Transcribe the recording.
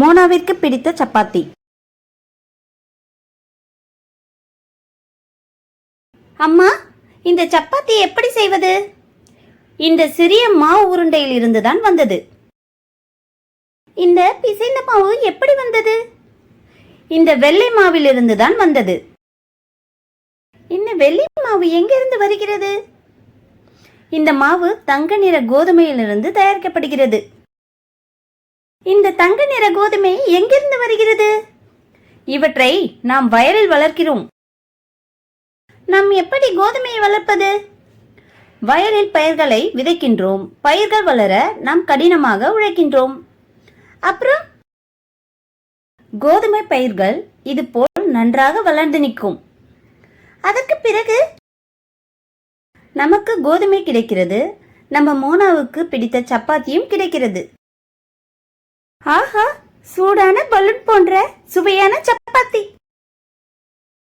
மோனாவிற்கு பிடித்த சப்பாத்தி. அம்மா இந்த சப்பாத்தி எப்படி செய்வது? இந்த சிறிய மாவு உருண்டையில் இருந்துதான் வந்தது. இந்த பிசைந்த மாவு எப்படி வந்தது? இந்த வெள்ளை மாவிலிருந்து தான் வந்தது. இந்த வெள்ளை மாவு எங்கிருந்து வருகிறது? இந்த மாவு தங்க நிற கோதுமையிலிருந்து தயாரிக்கப்படுகிறது. இந்த தங்க நிற கோதுமை எங்கிருந்து வருகிறது? இவற்றை நாம் வயலில் வளர்க்கிறோம். நாம் எப்படி கோதுமையை வளர்ப்பது? வயலில் பயிர்களை விதைக்கின்றோம். பயிர்கள் வளர நாம் கடினமாக உழைக்கின்றோம். அப்புறம்? கோதுமை பயிர்கள் இது போல் நன்றாக வளர்ந்து நிற்கும். அதற்கு பிறகு? நமக்கு கோதுமை கிடைக்கிறது. நம்ம மோனாவுக்கு பிடித்த சப்பாத்தியும் கிடைக்கிறது. ஆஹா சூடான பலூன் போன்ற சுவையான